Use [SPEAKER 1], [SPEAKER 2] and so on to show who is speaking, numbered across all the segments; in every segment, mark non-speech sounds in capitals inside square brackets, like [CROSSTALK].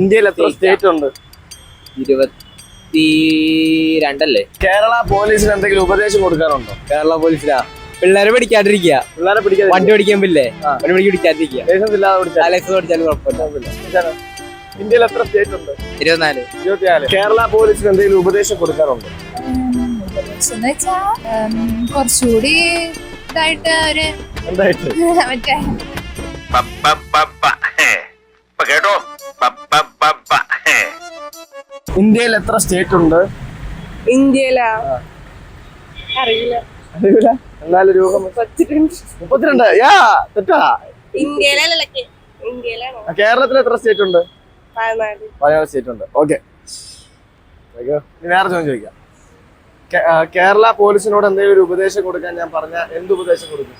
[SPEAKER 1] ഇന്ത്യയിൽ എത്ര സ്റ്റേറ്റ് ഉണ്ട്?
[SPEAKER 2] ഇരുപത്തി രണ്ടല്ലേ
[SPEAKER 1] കേരള പോലീസിന് എന്തെങ്കിലും ഉപദേശം കൊടുക്കാറുണ്ടോ
[SPEAKER 2] കേരള പോലീസിലാ. പിള്ളേരെ പിടിക്കാതിരിക്കുക.
[SPEAKER 1] പിള്ളേരെ പിടിക്കാൻ
[SPEAKER 2] വണ്ടി പിടിക്കാൻ പറ്റില്ലേ വണ്ടി പിടിക്ക് പിടിക്കാതിരിക്കുക.
[SPEAKER 1] ലൈസൻസ് ഇല്ലാതെ പിടിച്ചാൽ
[SPEAKER 2] ലൈസൻസ് പഠിച്ചാലും കുഴപ്പമില്ല.
[SPEAKER 1] ഇന്ത്യയിൽ എത്ര സ്റ്റേറ്റ് ഉണ്ട്?
[SPEAKER 2] ഇരുപത്തിനാല്.
[SPEAKER 1] ഇരുപത്തിനാല്. കേരള പോലീസിന് എന്തെങ്കിലും ഉപദേശം കൊടുക്കാനുണ്ടോ?
[SPEAKER 3] ഉപദേശം വെച്ചാ കുറച്ചുകൂടി ഇതായിട്ട് അവർ
[SPEAKER 1] എന്തായിട്ട്? [LAUGHS]
[SPEAKER 3] മറ്റേ
[SPEAKER 4] കേട്ടോ?
[SPEAKER 1] ഇന്ത്യയിൽ എത്ര സ്റ്റേറ്റ് ഉണ്ട്?
[SPEAKER 3] ഇന്ത്യയിലാ? അറിയില്ല.
[SPEAKER 1] അറിയില്ല? എന്നാലും രൂപം മുപ്പത്തിരണ്ട്. യാ തെറ്റാ. കേരളത്തിൽ എത്ര സ്റ്റേറ്റ് ഉണ്ട്?
[SPEAKER 3] പതിനാല്
[SPEAKER 1] സ്റ്റേറ്റ് ഉണ്ട്. ഓക്കെ വേറെ ചോദ്യം ചോദിക്കാം. കേരള പോലീസിനോട് എന്തെങ്കിലും ഒരു ഉപദേശം കൊടുക്കാൻ ഞാൻ പറഞ്ഞ എന്ത് ഉപദേശം കൊടുക്കും?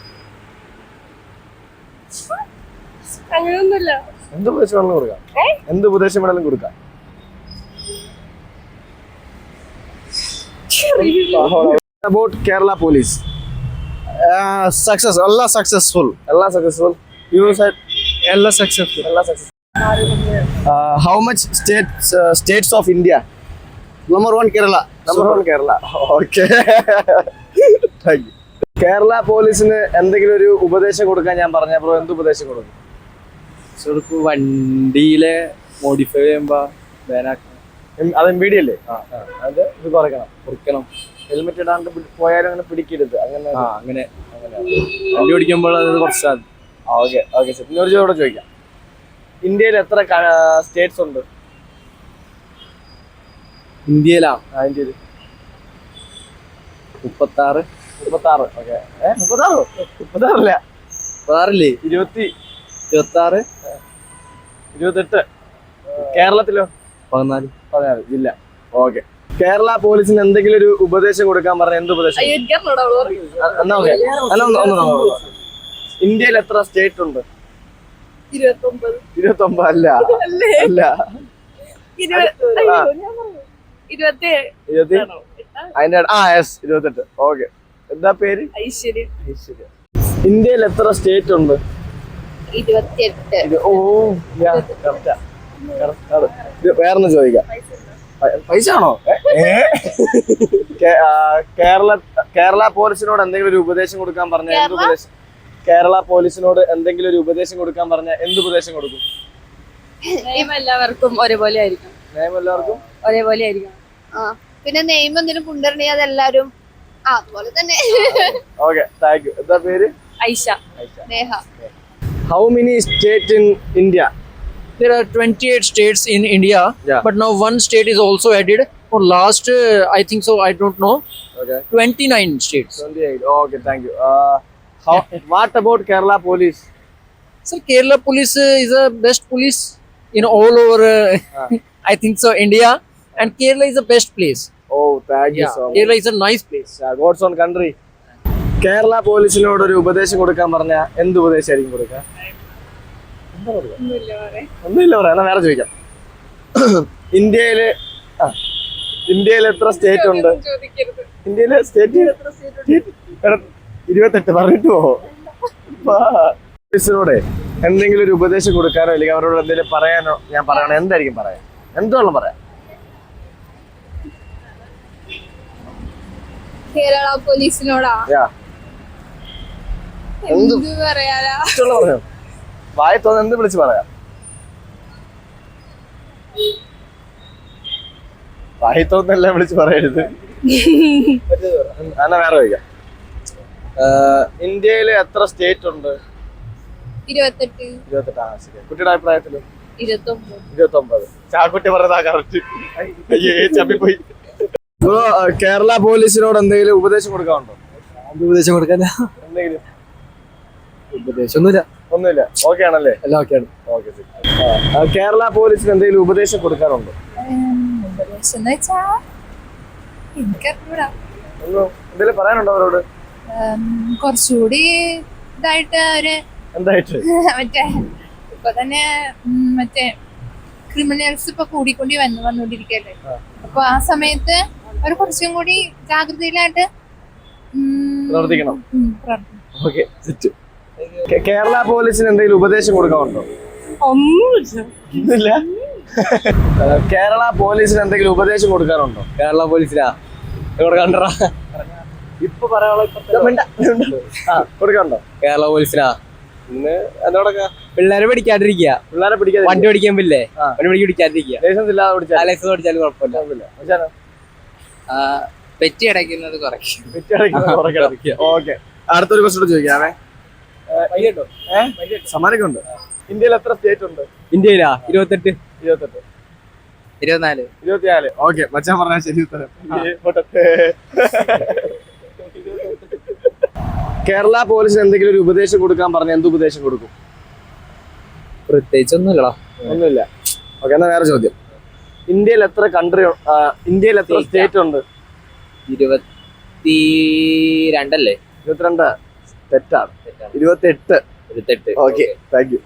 [SPEAKER 3] അങ്ങനെയൊന്നുമില്ല.
[SPEAKER 1] എന്ത് ഉപദേശം വേണമെങ്കിലും കൊടുക്കാം? എന്ത് ഉപദേശം വേണമെങ്കിലും കൊടുക്കാം? അബൌട്ട് കേരള പോലീസ്
[SPEAKER 5] സക്സസ് എല്ലാ സക്സസ്ഫുൾ
[SPEAKER 1] എല്ലാ സക്സസ്ഫുൾ യു സൈഡ്
[SPEAKER 5] എല്ലാ സക്സസ്ഫുൾ
[SPEAKER 1] എല്ലാ success how much states states of India
[SPEAKER 5] number one Kerala
[SPEAKER 1] number one Kerala okay Kerala പോലീസിന് എന്തെങ്കിലും ഒരു ഉപദേശം കൊടുക്കാൻ ഞാൻ പറഞ്ഞ ബ്രോ എന്ത് ഉപദേശം കൊടുക്കും?
[SPEAKER 2] വണ്ടിയിലെ മോഡിഫൈ ചെയ്യുമ്പോൾ ബാനാക്കണം
[SPEAKER 1] എം- അത് എം ബി അല്ലേ അത് ഇത് കുറയ്ക്കണം.
[SPEAKER 2] കുറിക്കണം
[SPEAKER 1] ഹെൽമെറ്റ് ഇടാണ്ട് പോയാലും അങ്ങനെ പിടിക്കരുത്. അങ്ങനെ
[SPEAKER 2] അങ്ങനെ. വണ്ടി ഓടിക്കുമ്പോൾ അത് കുറച്ചാൽ.
[SPEAKER 1] ഓക്കെ ഓക്കെ ശരി. ഇന്നൊരു ചോദ്യം ചോദിക്കാം. ഇന്ത്യയിൽ എത്ര സ്റ്റേറ്റ്സ് ഉണ്ട്?
[SPEAKER 2] ഇന്ത്യയിലാ?
[SPEAKER 1] ഇന്ത്യയിൽ. മുപ്പത്താറ്. മുപ്പത്താറ്. ഓക്കെ. മുപ്പത്താറ് മുപ്പത്താറോ? മുപ്പത്താറില്ല.
[SPEAKER 2] മുപ്പത്താറില്ലേ?
[SPEAKER 1] ഇരുപത്തി
[SPEAKER 2] ഇരുപത്തി ആറ്
[SPEAKER 1] ഇരുപത്തെട്ട്. കേരളത്തിലോ?
[SPEAKER 2] പതിനാല്.
[SPEAKER 1] പതിനാല്. ജില്ല ഓക്കെ. കേരള പോലീസിന് എന്തെങ്കിലും ഒരു ഉപദേശം കൊടുക്കാൻ പറഞ്ഞ എന്ത് ഉപദേശം? എന്നാ ഓക്കെ. അല്ല ഒന്ന്. ഇന്ത്യയിൽ എത്ര സ്റ്റേറ്റ് ഉണ്ട്?
[SPEAKER 3] ഇരുപത്തൊമ്പത്.
[SPEAKER 1] അല്ല. അല്ല? ആ. അതിന്റെ എസ് ഇരുപത്തെട്ട്. ഓക്കെ. എന്താ പേര്?
[SPEAKER 3] ഐശ്വര്യ.
[SPEAKER 1] ഐശ്വര്യ. ഇന്ത്യയിൽ എത്ര സ്റ്റേറ്റ് ഉണ്ട്?
[SPEAKER 3] ഇരുപത്തിയെട്ട്.
[SPEAKER 1] ഓ yeah, വേറൊന്ന് ചോദിക്കാം. പൈസ ആണോ കേരള കേരള പോലീസിനോട് എന്തെങ്കിലും ഒരു ഉപദേശം കൊടുക്കാൻ പറഞ്ഞ എന്ത് ഉപദേശം? കേരള പോലീസിനോട് എന്തെങ്കിലും ഒരു ഉപദേശം കൊടുക്കാൻ പറഞ്ഞ എന്ത് ഉപദേശം കൊടുക്കും?
[SPEAKER 3] നിയമം എല്ലാവർക്കും ഒരേപോലെ ആയിരിക്കും.
[SPEAKER 1] നിയമം എല്ലാവർക്കും?
[SPEAKER 3] ഒരേപോലെ ആയിരിക്കും ആ പിന്നെ നെയ്മ് എന്തിനും കൊണ്ടുവരണെങ്കിൽ അതെല്ലാരും ആ അതുപോലെ തന്നെ.
[SPEAKER 1] ഓക്കെ താങ്ക് യു എന്താ പേര്?
[SPEAKER 3] Aisha. Neha.
[SPEAKER 1] How many state in India
[SPEAKER 6] There are 28 states in India,
[SPEAKER 1] Yeah.
[SPEAKER 6] but now one state is also added. For last, uh, I think so, I don't know,
[SPEAKER 1] okay
[SPEAKER 6] 29 states.
[SPEAKER 1] Twenty eight okay thank you how [LAUGHS] what about Kerala police
[SPEAKER 6] So Kerala police uh, is the best police in all over, uh, [LAUGHS] I think so, India. And Kerala is the best place.
[SPEAKER 1] Oh thank you
[SPEAKER 6] Yeah,
[SPEAKER 1] so much
[SPEAKER 6] Kerala is a nice place.
[SPEAKER 1] God's own country Kerala പോലീസിനോട് ഒരു ഉപദേശം കൊടുക്കാൻ പറഞ്ഞ എന്ത് ഉപദേശമായിരിക്കും കൊടുക്കുക എന്താ കൊടുക്കുക? ഒന്നുമില്ല പറയാം. എന്നാ വേറെ ചോദിക്കാം. ഇന്ത്യയിൽ ഇന്ത്യയിൽ എത്ര സ്റ്റേറ്റ് ഉണ്ട്? ഇന്ത്യയിൽ സ്റ്റേറ്റ് ഇരുപത്തെട്ട് പറഞ്ഞിട്ട് പോവോ പോലീസിനോട് എന്തെങ്കിലും ഒരു ഉപദേശം കൊടുക്കാനോ അല്ലെങ്കിൽ അവരോട് എന്തെങ്കിലും പറയാനോ ഞാൻ പറയണോ. എന്തായിരിക്കും പറയാം എന്തോളം പറയാം
[SPEAKER 3] കേരള പോലീസിനോടാ?
[SPEAKER 1] എന്ത്
[SPEAKER 3] പറയാനാ?
[SPEAKER 1] പറയാം വായി തോന്നുന്നത് എന്ത് വിളിച്ച് പറയാം? വായി തോന്നുന്നല്ല വിളിച്ച് പറയരുത്. എന്നാ വേറെ ചോദിക്കാം. ഇന്ത്യയിൽ എത്ര സ്റ്റേറ്റ് ഉണ്ട്?
[SPEAKER 3] ഇരുപത്തെട്ട്.
[SPEAKER 1] ഇരുപത്തെട്ട്. ആ ശരി കുട്ടിയുടെ അഭിപ്രായത്തിൽ?
[SPEAKER 3] ഇരുപത്തൊമ്പത്.
[SPEAKER 1] ഇരുപത്തി ഒമ്പത് ചാക്കുട്ടി പറഞ്ഞതാ കറക്റ്റ് അയ്യേ ചപ്പിപ്പോയി ബ്രോ കേരള പോലീസിനോട് എന്തെങ്കിലും ഉപദേശം കൊടുക്കാറുണ്ടോ
[SPEAKER 2] ഉപദേശം കൊടുക്കാനാ?
[SPEAKER 1] എന്തെങ്കിലും?
[SPEAKER 2] ഉപദേശമൊന്നുമില്ല.
[SPEAKER 1] ഒന്നുമില്ല. ഓക്കെ ആണല്ലേ?
[SPEAKER 2] എല്ലാം ഓക്കെയാണ്
[SPEAKER 1] ഓക്കെ കേരള പോലീസിന് എന്തെങ്കിലും ഉപദേശം കൊടുക്കാറുണ്ടോ
[SPEAKER 3] ഉപദേശം എന്ന് വെച്ചാ എനിക്കറിഞ്ഞൂടാ.
[SPEAKER 1] എന്തെങ്കിലും പറയാനുണ്ടോ അവരോട്?
[SPEAKER 3] കുറച്ചുകൂടി ഇതായിട്ട് അവർ
[SPEAKER 1] എന്തായിട്ട്? [LAUGHS]
[SPEAKER 3] മറ്റേ ഇപ്പൊ തന്നെ മറ്റേ ക്രിമിനൽസ് ഇപ്പൊ കൂടിക്കൂടി വന്നു വന്നുകൊണ്ടിരിക്കല്ലേ അപ്പൊ ആ സമയത്ത് അവർ കുറച്ചും കൂടി ജാഗ്രതയിലായിട്ട്
[SPEAKER 1] പ്രവർത്തിക്കണം. ഓക്കെ കേരള പോലീസിന് എന്തെങ്കിലും ഉപദേശം കൊടുക്കാറുണ്ടോ
[SPEAKER 3] ഒന്നുമില്ല.
[SPEAKER 1] കേരള പോലീസിന് എന്തെങ്കിലും ഉപദേശം കൊടുക്കാറുണ്ടോ
[SPEAKER 2] കേരള പോലീസിനാ? ഇവിടെ കണ്ടറാ
[SPEAKER 1] ഇപ്പൊ പറയാനുള്ള
[SPEAKER 2] കേരള പോലീസിനാ? ഇന്ന് എന്നോടൊക്കെ പിള്ളേരെ പിടിക്കാണ്ടിരിക്കുക
[SPEAKER 1] പിള്ളേരെ പിടിക്കാതെ
[SPEAKER 2] വണ്ടി പിടിക്കാൻ പില്ലേ. വണ്ടി പിടിക്കാൻ പിടിക്കാതിരിക്കുക.
[SPEAKER 1] ലൈസൻസ് ഇല്ലാതെ പിടിച്ചാൽ
[SPEAKER 2] ലൈസൻസ് ഓടിച്ചാലും കുഴപ്പമില്ല.
[SPEAKER 6] പെറ്റി അടയ്ക്കുന്നത് കുറയ്ക്കും. [LAUGHS]
[SPEAKER 1] ഓക്കെ. അടുത്തൊരു ക്വസ്റ്റ്യൻ ചോദിക്കാമേ. സമ്മാനൊക്കെ ഉണ്ട് ഇന്ത്യയിൽ എത്ര സ്റ്റേറ്റ് ഉണ്ട്?
[SPEAKER 2] ഇന്ത്യയിലാ? ഇരുപത്തെട്ട്?
[SPEAKER 1] ഇരുപത്തെട്ട്.
[SPEAKER 6] ഇരുപത്തിനാല്.
[SPEAKER 1] ഇരുപത്തിനാല്. ഓക്കെ മച്ചാൻ പറഞ്ഞാൽ ശരി ഉത്തരം. കേരള പോലീസിന് എന്തെങ്കിലും ഒരു ഉപദേശം കൊടുക്കാൻ പറഞ്ഞ എന്ത് ഉപദേശം കൊടുക്കും?
[SPEAKER 6] പ്രത്യേകിച്ച് ഒന്നുമില്ലടാ
[SPEAKER 1] ഒന്നുമില്ല. ഓക്കെ എന്നാ വേറെ ചോദ്യം. ഇന്ത്യയിൽ എത്ര കൺട്രി ഇന്ത്യയിൽ എത്ര സ്റ്റേറ്റ് ഉണ്ട്?
[SPEAKER 6] ഇരുപത്തി രണ്ടല്ലേ
[SPEAKER 1] ഇരുപത്തിരണ്ട്. തെറ്റാണ്. ഇരുപത്തി എട്ട്
[SPEAKER 6] ഇരുപത്തെട്ട്
[SPEAKER 1] ഓക്കെ താങ്ക് യു